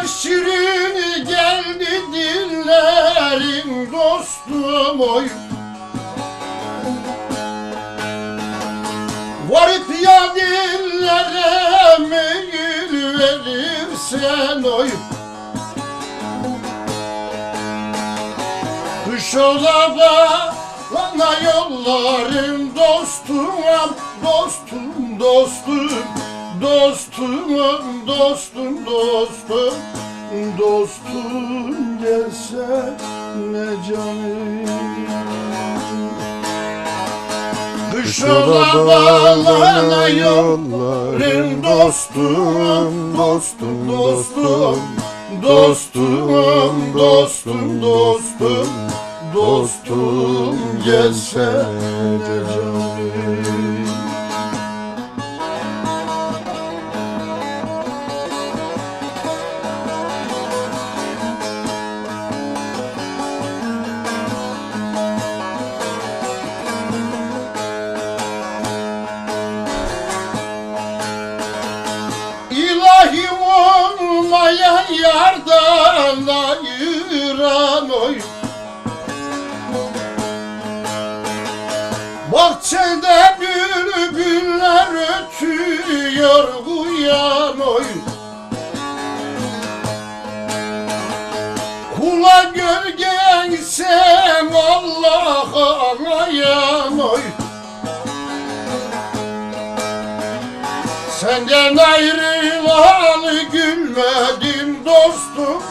Kaya şirin geldi dillerin dostum oy. Varıp ya dillere meyil verirsen oy. Ola bana yolların dostum Dostum dostum Dostum dostum dostum Dostum gelse ne canım? Kış ola bana yolların dostum Dostum dostum Dostum dostum dostum Dostum gelse ne canım olmayan yardan ayıran oy. Bahçede bülbüller ötüyor uyan oy. Kula gölgen sen Allah'a ayan oy. Senden ayrılalı gülmedim dostum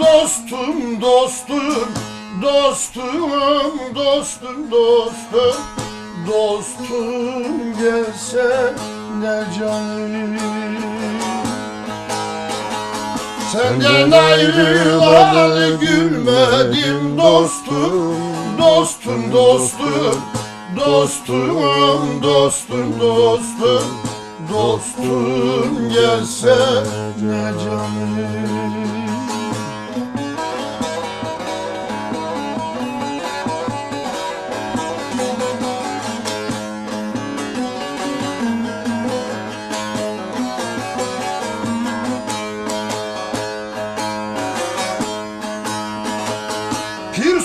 Dostum dostum Dostum dostum dostum. Dostum gelse ne canım? Senden ayrılalı gülmedim dostum Dostum dostum Dostum. dostum dostum Dostum gelse ne canım?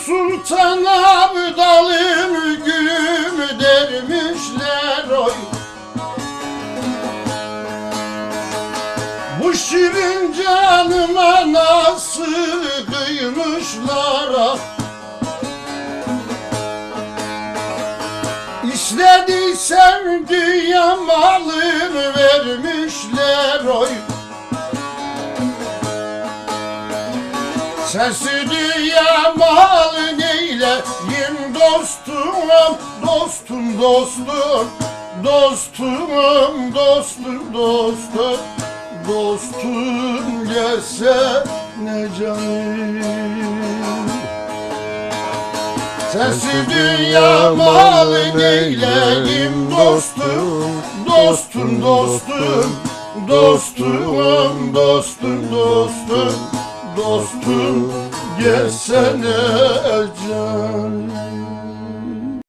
Sultan Abdalım şirin canıma nasıl kıymışlar ah. Dünya malını vermişler oy. Sensiz dünya malı neyleyim dostum Dostum dostum Dostum dostum dostum Dostum gelse ne canım? Sensiz dünya malı neyleyim dostum. Dostum dostum Dostum dostum. dostum. Dostum gelsene can